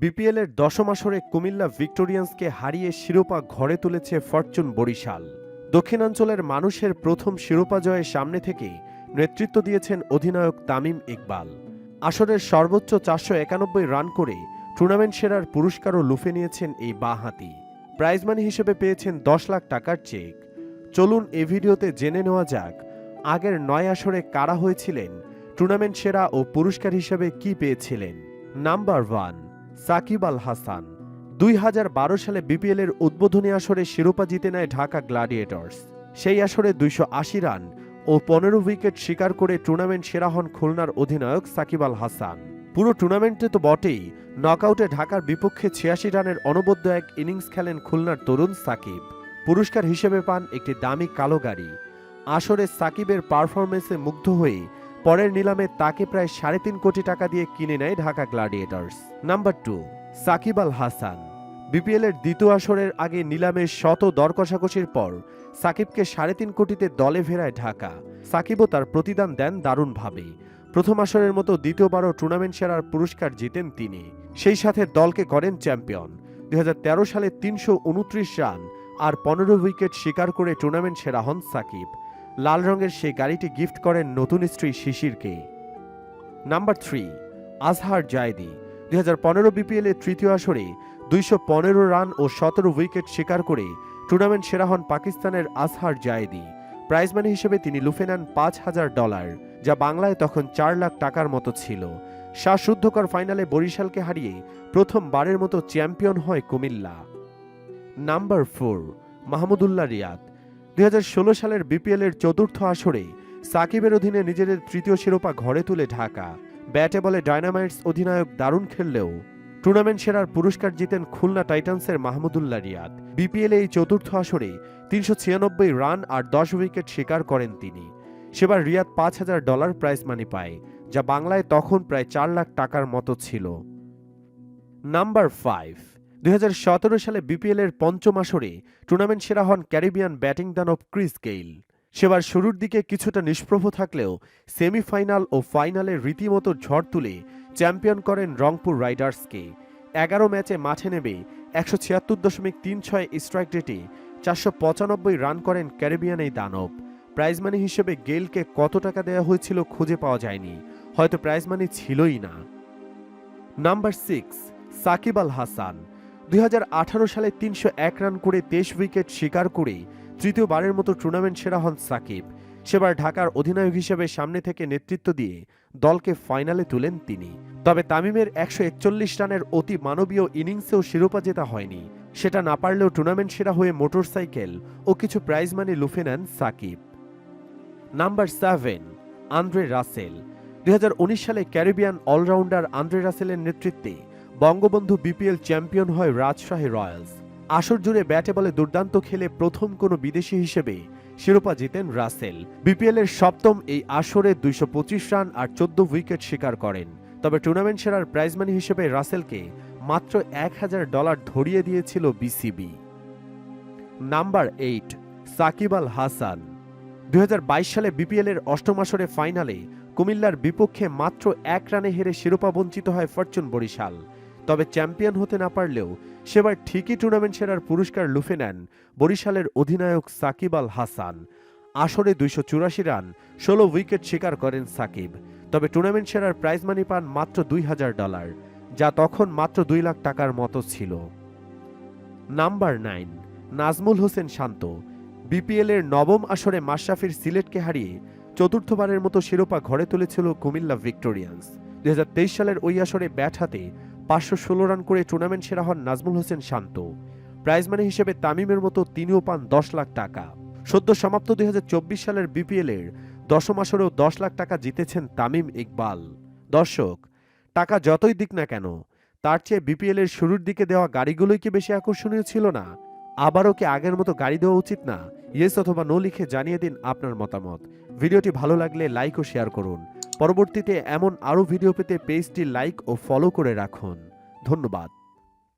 বিপিএলের দশম আসরে কুমিল্লা ভিক্টোরিয়ান্সকে হারিয়ে শিরোপা ঘরে তুলেছে ফরচুন বরিশাল। দক্ষিণাঞ্চলের মানুষের প্রথম শিরোপা জয়ের সামনে থেকে নেতৃত্ব দিয়েছেন অধিনায়ক তামিম ইকবাল। আসরের সর্বোচ্চ চারশো একানব্বই রান করে টুর্নামেন্ট সেরার পুরস্কারও লুফে নিয়েছেন এই বাঁহাতি। প্রাইজমানি হিসেবে পেয়েছেন দশ লাখ টাকার চেক। চলুন এ ভিডিওতে জেনে নেওয়া যাক, আগের নয় আসরে কারা হয়েছিলেন, টুর্নামেন্ট সেরা ও পুরস্কার হিসেবে কি পেয়েছিলেন। নাম্বার ওয়ান সাকিব আল হাসান দুই হাজার বারো সালে বিপিএল এর উদ্বোধনী আসরে শিরোপা জিতে নেয় ঢাকা গ্লাডিয়েটর্স। সেই আসরে দুইশো আশি রান ও পনেরো উইকেট শিকার করে টুর্নামেন্ট সেরা হন খুলনার অধিনায়ক সাকিব আল হাসান। পুরো টুর্নামেন্টে তো বটেই, নকআউটে ঢাকার বিপক্ষে ছিয়াশি রানের অনবদ্য এক ইনিংস খেলেন খুলনার তরুণ সাকিব। পুরস্কার হিসেবে পান একটি দামি কালো গাড়ি। আসরে সাকিবের পারফরমেন্সে মুগ্ধ হয়ে পরের নিলামে তাকে প্রায় সাড়ে তিন কোটি টাকা দিয়ে কিনে নেয় Dhaka gladiators. Number two Shakib Al Hasan. BPL এর দ্বিতীয় আসরের আগে নিলামে শত দর কষাকষির পর সাকিবকে সাড়ে তিন কোটিতে দলে ফেরায় ঢাকা। সাকিবও তার প্রতিদান দেন দারুণভাবে। প্রথম আসরের মতো দ্বিতীয়বারও টুর্নামেন্ট সেরার পুরস্কার জিতেন তিনি। সেই সাথে দলকে করেন চ্যাম্পিয়ন। দু হাজার তেরো সালে তিনশো উনত্রিশ রান আর পনেরো উইকেট শিকার করে টুর্নামেন্ট সেরা হন সাকিব। লাল রঙের সেই গাড়িটি গিফট করেন নতুন স্ত্রী শিশিরকে। নাম্বার থ্রি, আজহার জায়দি দুই হাজার পনেরো বিপিএল এর তৃতীয় আসরে দুইশো পনেরো রান ও সতেরো উইকেট শিকার করে টুর্নামেন্ট সেরা হন পাকিস্তানের আজহার জায়েদি। প্রাইজ মানি হিসেবে তিনি লুফে নেন পাঁচ হাজার ডলার, যা বাংলায় তখন চার লাখ টাকার মতো ছিল। শ্বাসরুদ্ধকর ফাইনালে বরিশালকে হারিয়ে প্রথমবারের মতো চ্যাম্পিয়ন হয় কুমিল্লা। নাম্বার ফোর, মাহমুদুল্লাহ রিয়াদ দুই হাজার ষোলো সালের বিপিএল এর চতুর্থ আসরে সাকিবের অধীনে নিজেদের তৃতীয় শিরোপা ঘরে তুলে ঢাকা। ব্যাটে বলে ডায়নামাইটস অধিনায়ক দারুণ খেললেও টুর্নামেন্ট সেরার পুরস্কার জিতেন খুলনা টাইটান্সের মাহমুদুল্লাহ রিয়াদ। বিপিএল এই চতুর্থ আসরে তিনশো ছিয়ানব্বই রান আর দশ উইকেট শিকার করেন তিনি। সেবার রিয়াদ পাঁচ হাজার ডলার প্রাইজ মানি পায়, যা বাংলায় তখন প্রায় চার লাখ টাকার মতো ছিল। Number five. দুই হাজার সতেরো সালে বিপিএল এর পঞ্চম আসরে টুর্নামেন্ট সেরা হন ক্যারিবিয়ান ব্যাটিং দানব ক্রিস গেইল। সেবার শুরুর দিকে কিছুটা নিষ্প্রভ থাকলেও সেমিফাইনাল ও ফাইনালে রীতিমতো ঝড় তুলে চ্যাম্পিয়ন করেন রংপুর রাইডার্সকে। এগারো ম্যাচে মাঠে নেবে একশো ছিয়াত্তর দশমিক তিন ছয় স্ট্রাইক রেটে চারশো পঁচানব্বই রান করেন ক্যারিবিয়ান এই দানব। প্রাইজ মানি হিসেবে গেইলকে কত টাকা দেওয়া হয়েছিল খুঁজে পাওয়া যায়নি, হয়তো প্রাইজ মানি ছিলই না। Number six, Shakib Al Hasan. দুই হাজার আঠারো সালে তিনশো এক রান করে তেইশ উইকেট শিকার করে তৃতীয়বারের মতো টুর্নামেন্ট সেরা হন সাকিব। সেবার ঢাকার অধিনায়ক হিসেবে সামনে থেকে নেতৃত্ব দিয়ে দলকে ফাইনালে তুলেন তিনি। তবে তামিমের একশো একচল্লিশ রানের অতি মানবীয় ইনিংসেও শিরোপা জেতা হয়নি। সেটা না পারলেও টুর্নামেন্ট সেরা হয়ে মোটরসাইকেল ও কিছু প্রাইজ মানি লুফে নেন Shakib. Number seven Andre Russell দুই হাজার উনিশ সালে ক্যারিবিয়ান অলরাউন্ডার আন্দ্রে রাসেলের নেতৃত্বে বঙ্গবন্ধু বিপিএল চ্যাম্পিয়ন হয় রাজশাহী রয়্যালস। আসর জুড়ে ব্যাটে বলে দুর্দান্ত খেলে প্রথম কোনো বিদেশি হিসেবে শিরোপা জিতেন রাসেল। বিপিএল এর সপ্তম এই আসরে দুইশো পঁচিশ রান আর চোদ্দ উইকেট শিকার করেন। তবে টুর্নামেন্ট সেরার প্রাইজ মানি হিসেবে রাসেলকে মাত্র এক হাজার ডলার ধরিয়ে দিয়েছিল BCB. Number eight, Shakib Al Hasan. দুই হাজার বাইশ সালে বিপিএল এর অষ্টম আসরে ফাইনালে কুমিল্লার বিপক্ষে মাত্র এক রানে হেরে শিরোপা বঞ্চিত হয় ফরচুন বরিশাল। তবে চ্যাম্পিয়ন হতে না পারলেও সেবার ঠিকই টুর্নামেন্ট সেরার পুরস্কার লুফে নেন বরিশালের অধিনায়ক সাকিব আল হাসান। আসরে দুইশো চুরাশি রান, ষোলো উইকেট শিকার করেন সাকিব। তবে টুর্নামেন্ট সেরার প্রাইজ মানি পান মাত্র দুই হাজার ডলার, যা তখন মাত্র দুই লাখ টাকার মতো ছিল। Number nine, Najmul Hossain Shanto. BPL এর নবম আসরে মাশরাফির সিলেটকে হারিয়ে চতুর্থবারের মতো শিরোপা ঘরে তুলেছিল কুমিল্লা ভিক্টোরিয়ান্স। দুই হাজার তেইশ সালের ওই আসরে ব্যাট হাতে পাঁচশো ষোলো রান করে টুর্নামেন্ট সেরা হন নাজমুল হোসেন শান্ত। প্রাইজ মানি হিসেবে তামিমের মতো তিনিও পান দশ লাখ টাকা। সদ্য সমাপ্ত দুই হাজার চব্বিশ সালের বিপিএল এর দশম আসরেও দশ লাখ টাকা জিতেছেন তামিম ইকবাল। দর্শক, টাকা যতই দিক না কেন, তার চেয়ে বিপিএল এর শুরুর দিকে দেওয়া গাড়িগুলোই কি বেশি আকর্ষণীয় ছিল না? আবারও কি আগের মতো গাড়ি দেওয়া উচিত না? ইয়েস অথবা নো লিখে জানিয়ে দিন আপনার মতামত। ভিডিওটি ভালো লাগলে লাইক ও শেয়ার করুন। পরবর্তীতে এমন আরও ভিডিও পেতে পেজটি লাইক ও ফলো করে রাখুন। ধন্যবাদ।